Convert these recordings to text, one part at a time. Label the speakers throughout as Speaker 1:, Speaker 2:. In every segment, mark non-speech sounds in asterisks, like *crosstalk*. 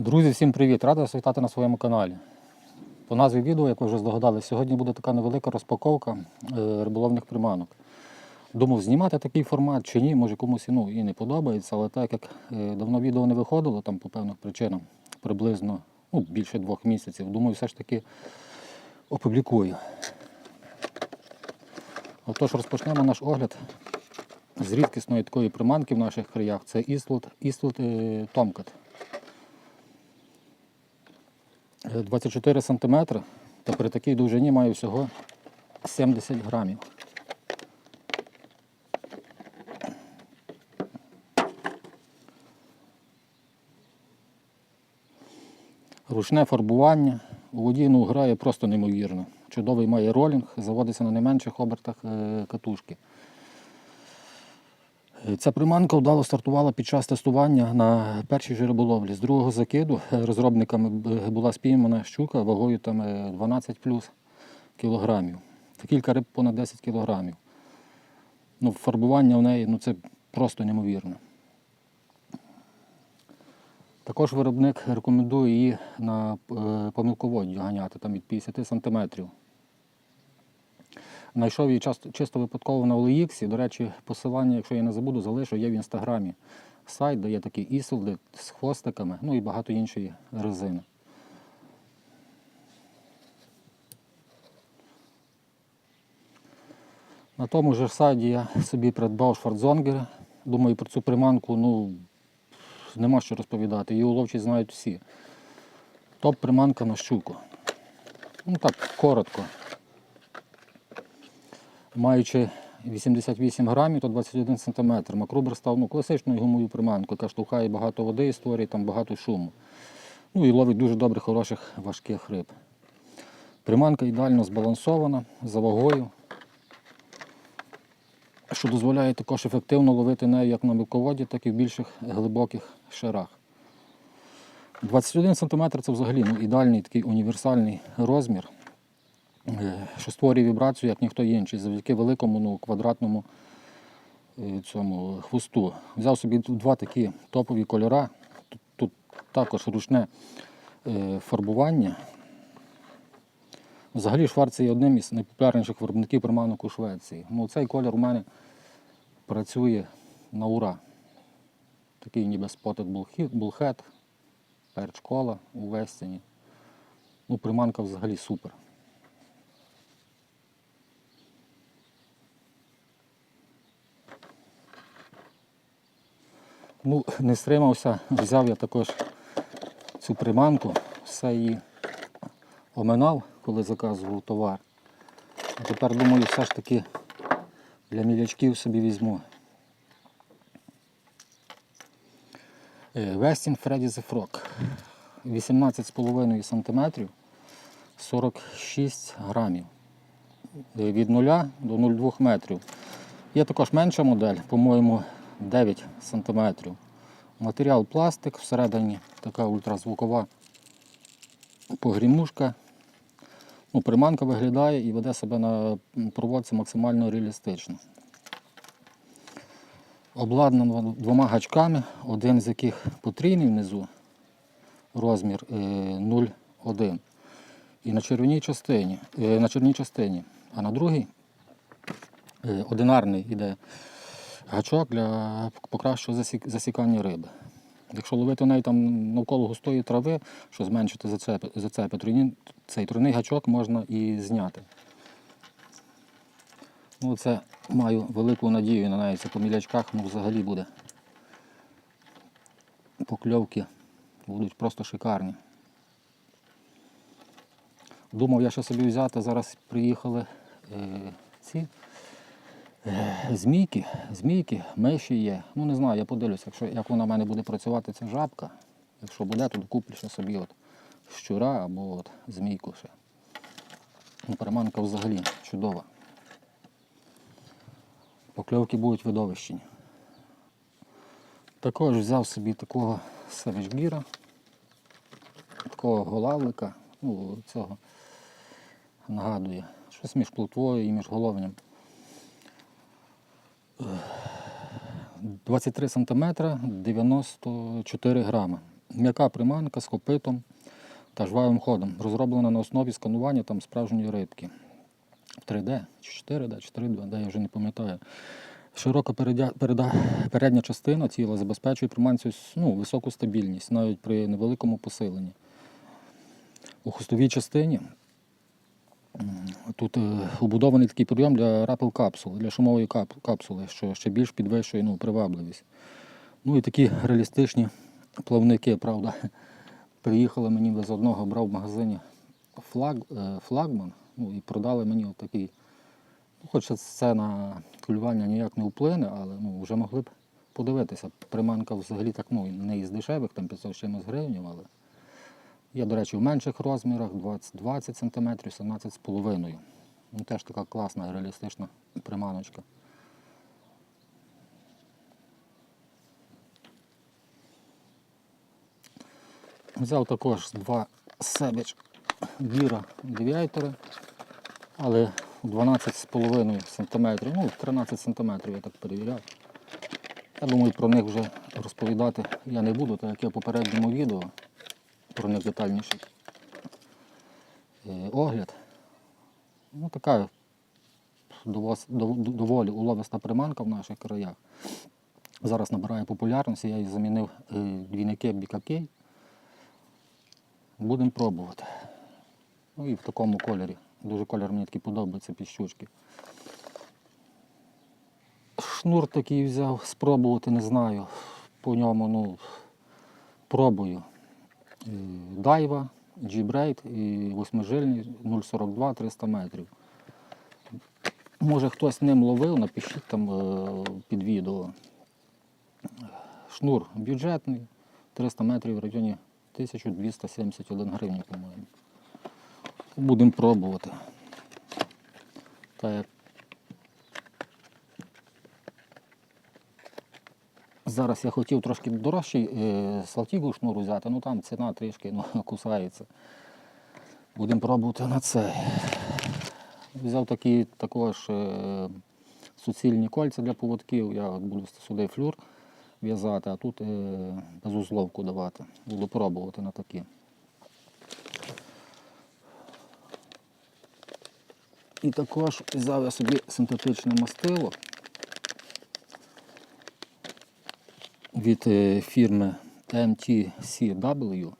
Speaker 1: Друзі, всім привіт! Радий вас вітати на своєму каналі. По назві відео, як ви вже здогадалися, сьогодні буде така невелика розпаковка е, риболовних приманок. Думав, знімати такий формат чи ні, може комусь ну, і не подобається, але так як е, давно відео не виходило, там по певних причинам, приблизно ну, більше двох місяців, думаю, все ж таки опублікую. Отож, розпочнемо наш огляд з рідкісної такої приманки в наших краях. Це Іслут е, Tomcat. 24 см, та при такій довжині має всього 70 грамів. Ручне фарбування. У воді ну, грає просто неймовірно. Чудовий має ролінг, заводиться на найменших обертах е, катушки. Е, Ця приманка вдало стартувала під час тестування на першій же риболовлі. З другого закиду е, розробниками була спіймана щука вагою там е, 12 плюс кілограмів. Та кілька риб понад 10 кілограмів. Ну, фарбування в неї ну, це просто неймовірно. Також виробник рекомендує її на е, ганяти там від 50 сантиметрів. Знайшов її чисто випадково на OLX. До речі, посилання, якщо я не забуду, залишу, є в інстаграмі. Сайт, де є такі ісолди з хвостиками, ну і багато іншої резини. На тому ж сайті я собі придбав шварцзонгери. Думаю, про цю приманку ну, нема що розповідати. Її уловчі знають всі. Топ-приманка на щуку. Ну так, коротко. Маючи 88 грамів, то 21 см. Макрубер став ну, класичною гумовою приманкою, яка штовхає багато води і створює там багато шуму. Ну і ловить дуже добре хороших важких риб. Приманка ідеально збалансована, за вагою, що дозволяє також ефективно ловити нею як на мілководі, так і в більших глибоких шарах. 21 см це взагалі ну, ідеальний такий універсальний розмір, що створює вібрацію, як ніхто інший, завдяки великому ну, квадратному е, цьому хвосту. Взяв собі два такі топові кольора. Тут, тут також ручне е, фарбування. Взагалі Шварц є одним із найпопулярніших виробників приманок у Швеції. Ну, цей колір у мене працює на ура. Такий ніби спотик булхет, перч кола у Вестіні. Ну, приманка взагалі супер. Ну, не стримався, взяв я також цю приманку, все її оминав, коли заказував товар. А тепер думаю, все ж таки для мілячків собі візьму. Freddy the Frog. 18,5 см, 46 грамів. Е, Від 0 до 0,2 метрів. Є також менша модель, по-моєму, 9 см. Матеріал пластик, всередині така ультразвукова погрімушка. Ну, приманка виглядає і веде себе на проводці максимально реалістично. Обладнано двома гачками, один з яких потрійний внизу, розмір е, 0,1. І на червоній частині, е, на чорній частині, а на другій е, одинарний іде гачок для покращого засікання риби. Якщо ловити неї там навколо густої трави, що зменшити зацепи, зацепи тройні- цей тройний гачок можна і зняти. Ну, це маю велику надію на неї. Це по мілячках ну, взагалі буде. Покльовки будуть просто шикарні. Думав я ще собі взяти, зараз приїхали е, ці змійки, змійки, миші є. Ну не знаю, я подивлюся, якщо, як вона в мене буде працювати, ця жабка. Якщо буде, то докуплю ще собі от щура або от змійку ще. Ну, Приманка взагалі чудова. Покльовки будуть видовищені. Також взяв собі такого савічгіра, такого голавлика, ну, цього нагадує, щось між плотвою і між головням. 23 см 94 грами. М'яка приманка з копитом та жвавим ходом. Розроблена на основі сканування там справжньої рибки. 3D чи 4D, 4D, де я вже не пам'ятаю. Широка передя- переда- передня частина тіла забезпечує приманцю ну, високу стабільність, навіть при невеликому посиленні. У хвостовій частині тут е, убудований такий прийом для рапел капсули, для шумової капсули, що ще більш підвищує ну, привабливість. Ну і такі реалістичні плавники, правда. Приїхали мені з одного, брав в магазині флаг, е, флагман, ну і продали мені отакий. Ну, хоч це на полювання ніяк не вплине, але ну, вже могли б подивитися. Приманка взагалі так ну, не із дешевих, там 500 з чимось гривень, але є, до речі, в менших розмірах 20, 20 см, 17,5 Ну, теж така класна, реалістична приманочка. Взяв також два себіч Віра девіатори, але 12,5 см, ну 13 см я так перевіряв. Я думаю, про них вже розповідати я не буду, так як я в попередньому відео про них детальніший е, огляд. Ну, така доволі уловиста приманка в наших краях. Зараз набирає популярності, я її замінив е, двійники Бікакей. Будемо пробувати. Ну і в такому кольорі. Дуже колір мені такий подобається під щучки. Шнур такий взяв, спробувати, не знаю. По ньому, ну, пробую. Е, Дайва, G-Braid і восьмижильний 0,42 300 метрів. Може хтось ним ловив, напишіть там е, під відео. Шнур бюджетний, 300 метрів в районі 1271 гривень, по-моєму. Будемо пробувати. Так як Зараз я хотів трошки дорожчий е, салтігу шнур взяти, ну там ціна трішки ну, *laughs* кусається. Будемо пробувати на це. Взяв такі також е, суцільні кольця для поводків. Я буду сюди флюр в'язати, а тут е, безузловку давати. Буду пробувати на такі. І також взяв я собі синтетичне мастило від е, фірми MTCW.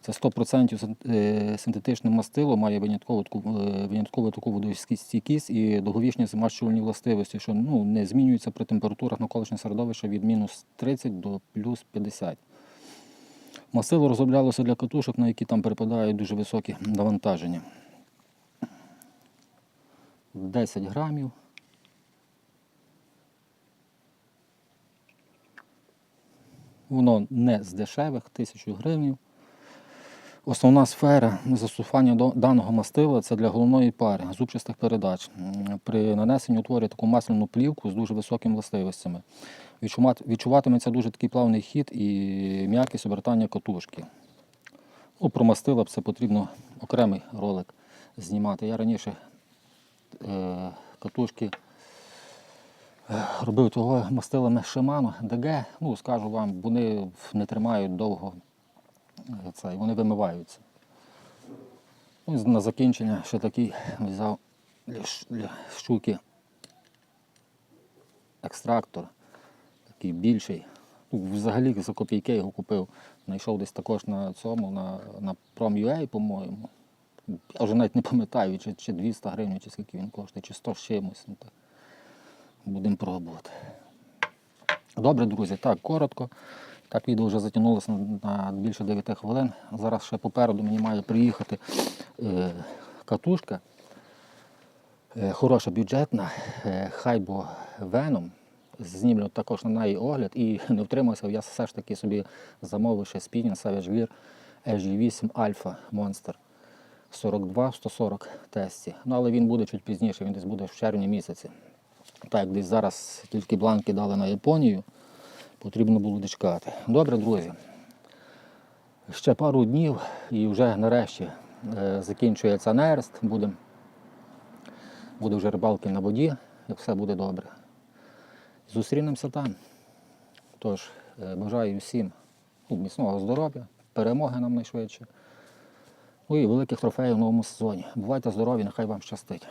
Speaker 1: Це 100% е, синтетичне мастило, має виняткову таку, е, виняткову таку водостійкість і довговічні змащувальні властивості, що ну, не змінюються при температурах навколишнього середовища від мінус 30 до плюс 50. Мастило розроблялося для катушок, на які там перепадають дуже високі навантаження. 10 грамів. Воно не з дешевих, 1000 гривень. Основна сфера застосування даного мастила це для головної пари зубчастих передач. При нанесенні утворює таку масляну плівку з дуже високими властивостями. Відчуватиметься дуже такий плавний хід і м'якість обертання катушки. Ну, про мастила це потрібно окремий ролик знімати. Я раніше е, катушки робив того мастилами Shimano DG. Ну, скажу вам, вони не тримають довго е, це, вони вимиваються. Ну, і на закінчення ще такий взяв для, для щуки екстрактор, такий більший. Ну, взагалі за копійки його купив. Знайшов десь також на цьому, на, на Prom.ua, по-моєму. Я вже навіть не пам'ятаю, чи, чи 200 гривень, чи скільки він коштує, чи 100 з чимось. Ну, так. Будемо пробувати. Добре, друзі, так, коротко. Так, відео вже затягнулося на, більше 9 хвилин. Зараз ще попереду мені має приїхати е, катушка. Е, хороша бюджетна, е, Хайбо Venom. Знімлю також на неї огляд і *laughs* не втримався. Я все ж таки собі замовив ще спінінг Savage Gear SG8 Alpha Monster 42 140 тесті. Ну, але він буде чуть пізніше, він десь буде в червні місяці. Так, десь зараз тільки бланки дали на Японію, потрібно було дочекати. Добре, друзі. Ще пару днів і вже нарешті е, закінчується нерест. Буде, буде вже рибалки на воді, як все буде добре. Зустрінемося там. Тож, е, бажаю всім Ну, міцного здоров'я, перемоги нам найшвидше. Ну і великих трофеїв в новому сезоні. Бувайте здорові, нехай вам щастить.